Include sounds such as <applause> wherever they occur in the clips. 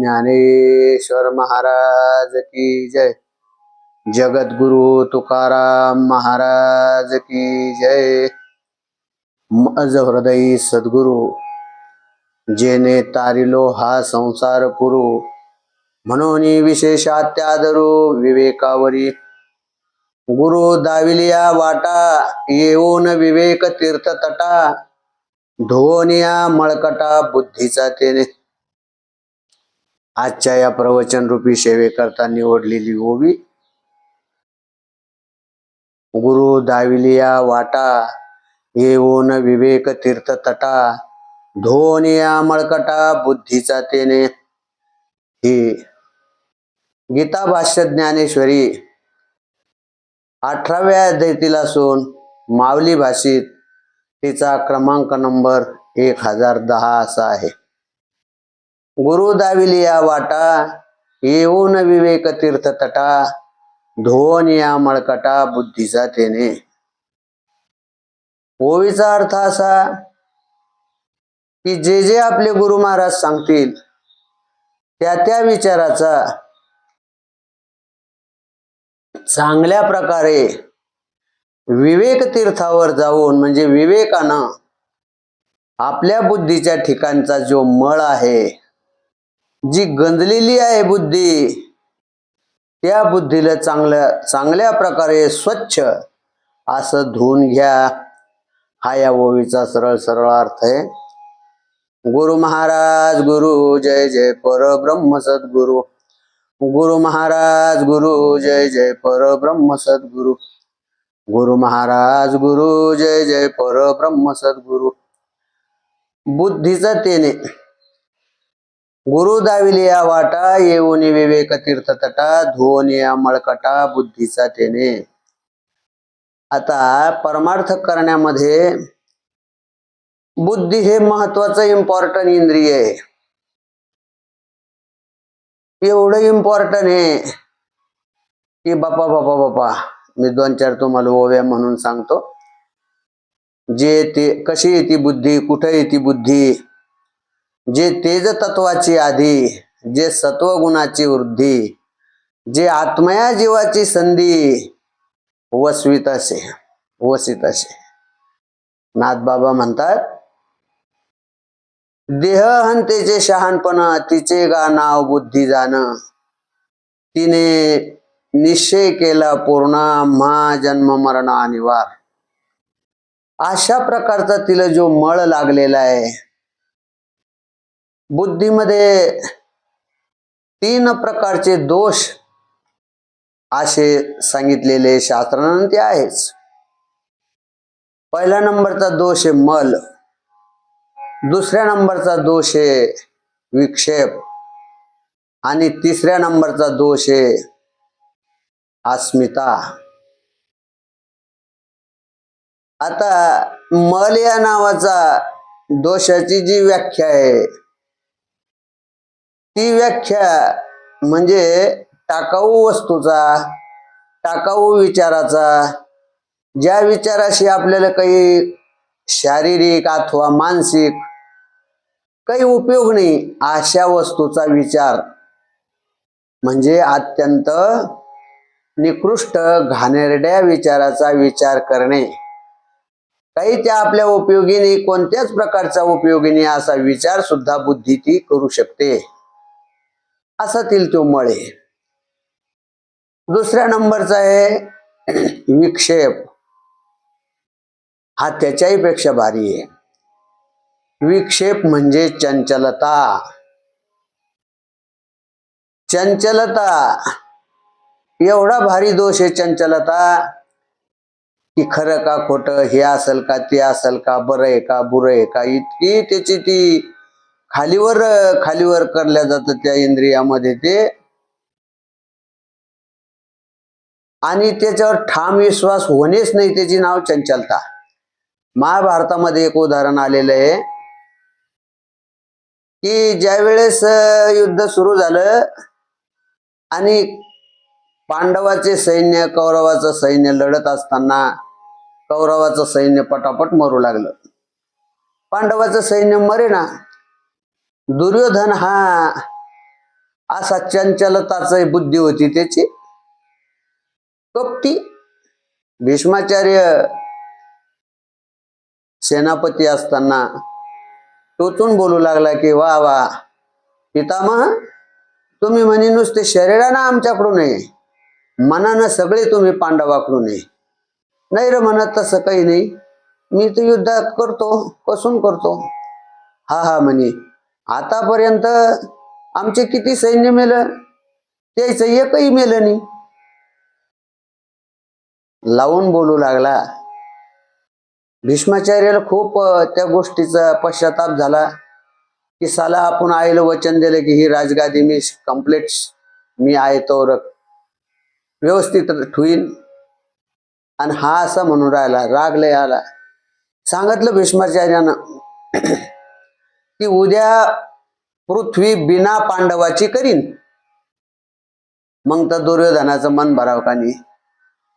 ज्ञानेश्वर महाराज की जय। जगद्गुरु तुकाराम महाराज की जय। मज हृदयी सद्गुरु जेने तारिलो हा संसार पुरु। म्हणून विशेषात्यादरू विवेकावरी। गुरु दाविलिया वाटा येऊन विवेक तीर्थ तटा धोनिया मळकटा बुद्धीचा तेने। आजच्या या प्रवचन रूपी सेवेकरता निवडलेली ओवी. गुरु दाविलिया वाटा येऊन विवेक तीर्थ तटा धोनिया मळकटा बुद्धीचा तेने. ही गीता भाष्य ज्ञानेश्वरी अठराव्या अध्यायातील असून मावली भाषेत तिचा क्रमांक नंबर एक हजार दहा असा आहे. गुरु दाविलिया वाटा येऊन विवेक तीर्थ तटा धोन या मळकटा बुद्धीचा तेने. ओवीचा अर्थ असा की जे जे आपले गुरु महाराज सांगतील त्या त्या विचाराचा चांगल्या प्रकारे विवेक तीर्थावर जाऊन म्हणजे विवेकानं आपल्या बुद्धीच्या ठिकाणचा जो मळ आहे जी गंजलेली आहे बुद्धी त्या बुद्धीला चांगल्या चांगल्या प्रकारे स्वच्छ असं धुवून घ्या. हा या ओवीचा सरळ सरळ अर्थ आहे. गुरु महाराज गुरु जय जय परब्रह्म सद्गुरु. गुरु महाराज गुरु जय जय परब्रह्म सद्गुरु. गुरु महाराज गुरु जय जय परब्रह्म सद्गुरु. बुद्धीचा तेने गुरु दाविलिया वाटा येऊन विवेक तीर्थ तटा धुवून या मळकटा बुद्धीचा तेने आता परमार्थ करण्यामध्ये बुद्धी हे महत्वाचं इम्पॉर्टंट इंद्रिय आहे एवढं इम्पॉर्टंट आहे की बापा बापा बापा मी दोन चार तुम्हाला ओव्या म्हणून सांगतो जे ते कशी येते बुद्धी कुठे येते बुद्धी जे तेज तत्वाची आधी जे सत्व गुणाची वृद्धी जे आत्मया जीवाची संधी वसवीत असे वसित असे. नाथबाबा म्हणतात देह हंतेचे शहाणपण तिचे गा नाव बुद्धी जाण. तिने निश्चय केला पूर्ण मा जन्म मरण अनिवार अशा प्रकारचा तिला जो मळ लागलेला आहे बुद्धीमध्ये तीन प्रकारचे दोष असे सांगितलेले शास्त्रानं ते आहेच. पहिल्या नंबरचा दोष आहे मल. दुसऱ्या नंबरचा दोष आहे विक्षेप. आणि तिसऱ्या नंबरचा दोष आहे अस्मिता. आता मल या नावाचा दोषाची जी व्याख्या आहे ती व्याख्या म्हणजे टाकाऊ वस्तूचा टाकाऊ विचाराचा ज्या विचाराशी आपल्याला काही शारीरिक अथवा मानसिक काही उपयोग नाही अशा वस्तूचा विचार म्हणजे अत्यंत निकृष्ट घाणेरड्या विचाराचा विचार करणे. काही त्या आपल्या उपयोगीने कोणत्याच प्रकारचा उपयोगीने असा विचार सुद्धा बुद्धी ती करू शकते. असा तील तो मळे. दुसऱ्या नंबरचा आहे <clears throat> विक्षेप. हा त्याच्याही पेक्षा भारी आहे. विक्षेप म्हणजे चंचलता. चंचलता. एवढा भारी दोष आहे चंचलता की खरं का खोट हे असेल का ते असेल का बरं आहे का बुरं आहे का इतकी त्याची ती खालीवर खालीवर करल्या जातं त्या इंद्रियामध्ये ते. आणि त्याच्यावर ठाम विश्वास होणेच नाही त्याची नाव चंचलता. महाभारतामध्ये एक उदाहरण आलेलं आहे की ज्या वेळेस युद्ध सुरू झालं आणि पांडवाचे सैन्य कौरवाचं सैन्य लढत असताना कौरवाचं सैन्य पटापट मरू लागलं. पांडवाचं सैन्य मरे ना दुर्योधन हा असा चंचलताच बुद्धी होती त्याची. कपटी भीष्माचार्य सेनापती असताना टोचून बोलू लागला की वा वा पितामह तुम्ही म्हणे नुसते शरीरानं आमच्याकडून आहे मनानं सगळे तुम्ही पांडवाकडून आहे. नाही रे म्हणत तसं काही नाही. मी तर युद्धात करतो कसून करतो. हा हा म्हणे आतापर्यंत आमचे किती सैन्य मेलं त्याचं एकही मेलं नाही. लावून बोलू लागला. भीष्माचार्याला खूप त्या गोष्टीचा पश्चाताप झाला की साला आपण आईला वचन दिलं की ही राजगादी मी कंप्लीट मी आहे तो व्यवस्थित ठेवीन आणि हा असा म्हणून राहिला राग लय आला. सांगितलं भीष्माचार्यानं. की उद्या पृथ्वी बिना पांडवाची करीन. मग तर दुर्योधनाचं मन भराव का नाही?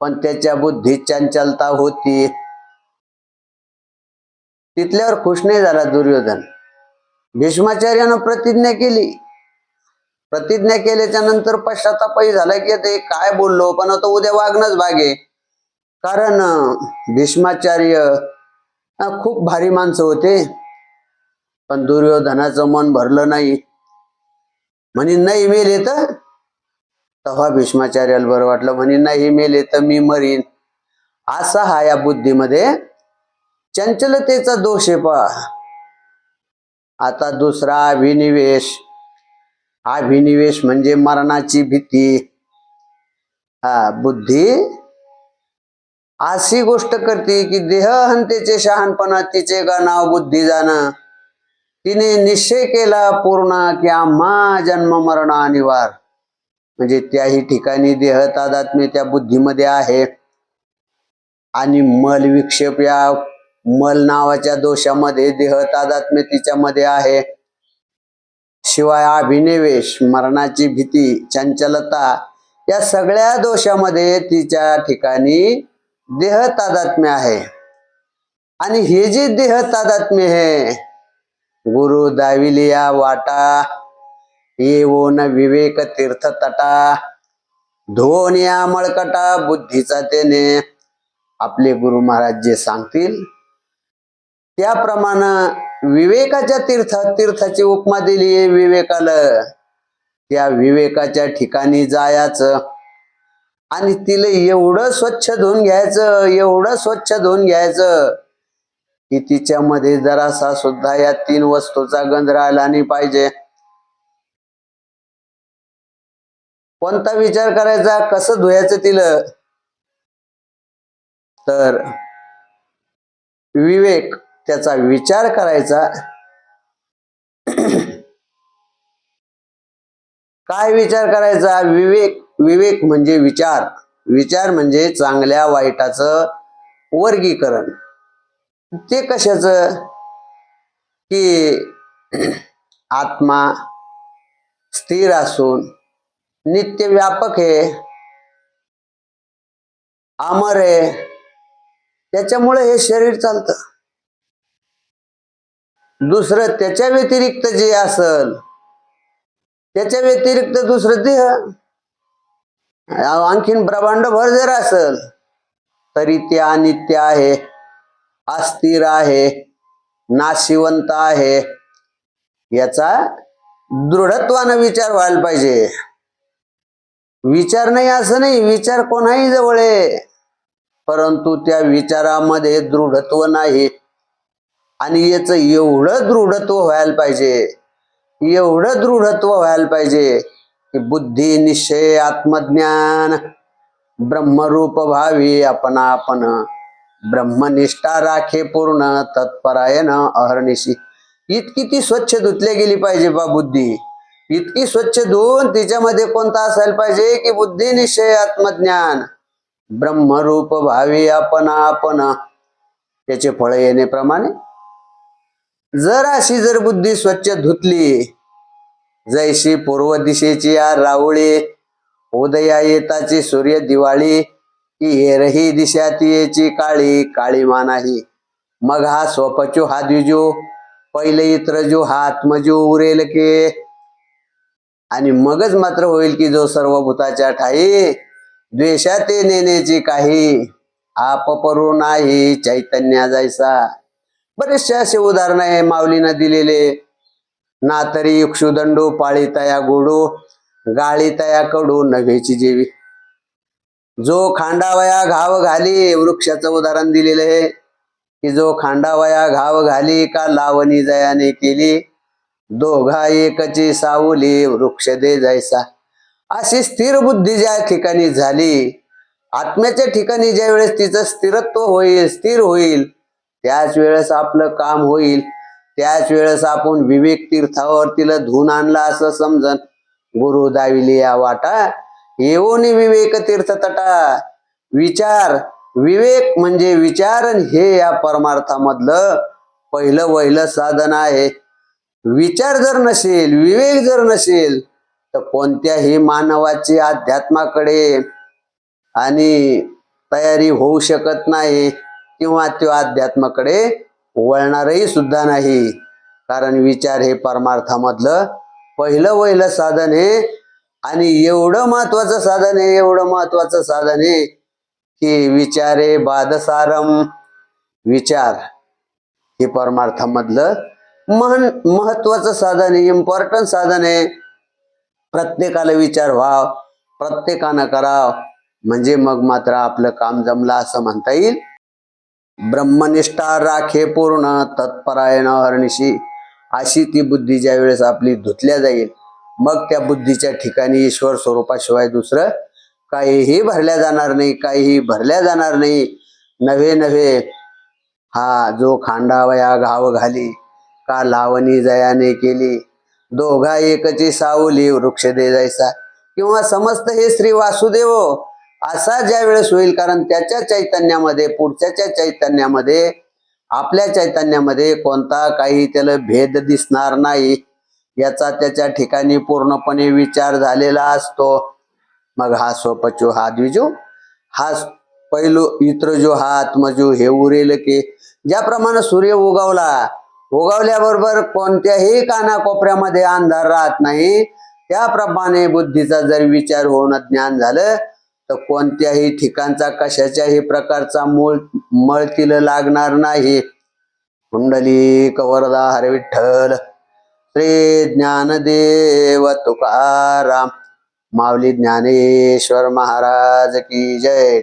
पण त्याच्या बुद्धी चंचलता होती. तिथल्यावर खुश नाही झाला दुर्योधन. भीष्माचार्यानं प्रतिज्ञा केली. प्रतिज्ञा केल्याच्यानंतर पश्चातापही झाला की ते काय बोललो? पण आता उद्या वागणंच भागे कारण भीष्माचार्य खूप भारी माणसं होते. पण दुर्योधनाचं मन भरलं नाही. म्हणे नाही मेले तर? तेव्हा भीष्माचार्याला बरं वाटलं म्हणे नाही मेले तर मी मरीन. असा हा या बुद्धीमध्ये चंचलतेचा दोष आहे पा आता दुसरा अभिनिवेश. अभिनिवेश म्हणजे मरणाची भीती. हा बुद्धी अशी गोष्ट करते की देह हंतेचे शहाणपणा तिचे का नाव बुद्धी जाणं? तिने निश्चय केला पूर्ण की आम्हा जन्म मरण अनिवार म्हणजे त्याही ठिकाणी देह तादात्म्य त्या बुद्धीमध्ये आहे. आणि मल विक्षेप या मल नावाच्या दोषामध्ये देह तादात्म्य तिच्यामध्ये आहे. शिवाय अभिनिवेश मरणाची भीती चंचलता या सगळ्या दोषामध्ये तिच्या ठिकाणी देह तादात्म्य आहे. आणि हे जे देह तादात्म्य आहे गुरु दाविलिया वाटा येऊन विवेक तीर्थ तटा धोन या मळकटा बुद्धीचा त्याने आपले गुरु महाराज जे सांगतील त्याप्रमाणे विवेकाच्या तीर्थ तीर्थाची उपमा दिली आहे विवेकाला. त्या विवेकाच्या ठिकाणी जायचं आणि तिला एवढं स्वच्छ धुवून घ्यायचं एवढं स्वच्छ धुवून घ्यायचं. की तिच्यामध्ये जरासा सुद्धा या तीन वस्तूचा गंध राहिला नाही पाहिजे. कोणता विचार करायचा? कसं धुयाचं तिला? तर विवेक त्याचा विचार करायचा. काय विचार करायचा? विवेक विवेक म्हणजे विचार. विचार म्हणजे चांगल्या वाईटाचं वर्गीकरण. ते कशाच? की <clears throat> आत्मा स्थिर असून नित्य व्यापक आहे अमर आहे. त्याच्यामुळे हे शरीर चालतं. दुसरं त्याच्या व्यतिरिक्त जे असल त्याच्या व्यतिरिक्त दुसरं देह. आणखीन ब्रह्मांडभर जर असल तरी ते अनित्य आहे. अस्थिर आहे नाशिवंत आहे. याचा दृढत्वानं विचार व्हायला पाहिजे. विचार नाही असं नाही विचार कोणाही जवळ आहे. परंतु त्या विचारामध्ये दृढत्व नाही. आणि याच एवढं दृढत्व व्हायला पाहिजे एवढं दृढत्व व्हायला पाहिजे की बुद्धी निश्चय आत्मज्ञान ब्रह्मरूप भावी आपण आपण ब्रह्मनिष्ठा राखे पूर्ण तत्परायण अहर्निशी. इतकी ती स्वच्छ धुतली गेली पाहिजे बा बुद्धी. इतकी स्वच्छ धुवून तिच्यामध्ये कोणता असायला पाहिजे की बुद्धी निश्चय आत्मज्ञान. ब्रह्मरूप भावी आपण आपण. त्याचे फळ येण्याप्रमाणे. जर अशी जर बुद्धी स्वच्छ धुतली जैशी पूर्व दिशेची या रावळी उदया येताची सूर्य दिवाळी की हेरही दिशा तियेची काळी काळी मानाही. मग हा स्वपचू हा द्विजू पहिले इत्रजू हा आत्मजू उरेल के? आणि मगच मात्र होईल की जो सर्व भूताच्या ठाई. द्वेषाते नेण्याची काही आप परू नाही चैतन्या जायचा बरेचसे असे उदाहरण आहे माऊलीनं दिलेले. ना तरी युक्षुदंडू पाळीतया गोडू गाळीतया कडू नव्हेची जेवी. जो खांडावया घाव घाली वृक्षाचं उदाहरण दिलेलं आहे की जो खांडावया घाव घाली का लावणी जयाने केली दोघा एकची सावली वृक्ष दे जायचा. अशी स्थिर बुद्धी ज्या ठिकाणी झाली आत्म्याच्या ठिकाणी ज्या वेळेस तिचं स्थिरत्व होईल स्थिर होईल त्याच वेळेस आपलं काम होईल त्याच वेळेस आपण विवेक तीर्थावर तिला धुवून आणला असं समजन. गुरु दाविली या वाटा येऊन विवेक तीर्थ तटा. विचार विवेक म्हणजे विचार हे या परमार्थामधलं पहिलं वहिलं साधन आहे. विचार जर नसेल विवेक जर नसेल तर कोणत्याही मानवाची अध्यात्माकडे आणि तयारी होऊ शकत नाही किंवा त्यो अध्यात्माकडे वळणारही सुद्धा नाही. कारण विचार हे परमार्थामधलं पहिलं वहिलं साधन हे आणि एवढं महत्वाचं साधन आहे एवढं महत्वाचं साधन आहे की विचारे बादसारम विचार हे परमार्थामधलं महन महत्वाचं साधन आहे इम्पॉर्टंट साधन आहे. प्रत्येकाला विचार व्हाव प्रत्येकानं कराव म्हणजे मग मात्र आपलं काम जमलं असं म्हणता येईल. ब्रह्मनिष्ठा राखे पूर्ण तत्परायण हरणीशी अशी ती बुद्धी ज्या वेळेस आपली धुतल्या जाईल मग त्या बुद्धीच्या ठिकाणी ईश्वर स्वरूपाशिवाय दुसरं काहीही भरल्या जाणार नाही काहीही भरल्या जाणार नाही. नव्हे नव्हे. हा जो खांडावया घाव घाली का लावणी जयाने केली दोघा एकची सावली वृक्ष दे जायचा किंवा समस्त हे श्री वासुदेव असा ज्या वेळेस होईल कारण त्याच्या चैतन्यामध्ये पुढच्याच्या चैतन्यामध्ये आपल्या चैतन्यामध्ये कोणता काही त्याला भेद दिसणार नाही. याचा त्याच्या ठिकाणी पूर्णपणे विचार झालेला असतो. मग हा स्वपचू हा द्विजू हा पैलू इत्रजू हा आत्मजू हे उरेल की ज्याप्रमाणे सूर्य उगवला. उगवल्याबरोबर कोणत्याही कानाकोपऱ्यामध्ये अंधार राहत नाही. त्याप्रमाणे बुद्धीचा जर विचार होऊन ज्ञान झालं तर कोणत्याही ठिकाणचा कशाच्याही प्रकारचा मूळ मळतील लागणार नाही. कुंडली कवरदा हरविठ्ठल. श्री ज्ञानदेव तुकाराम माऊली ज्ञानेश्वर महाराज की जय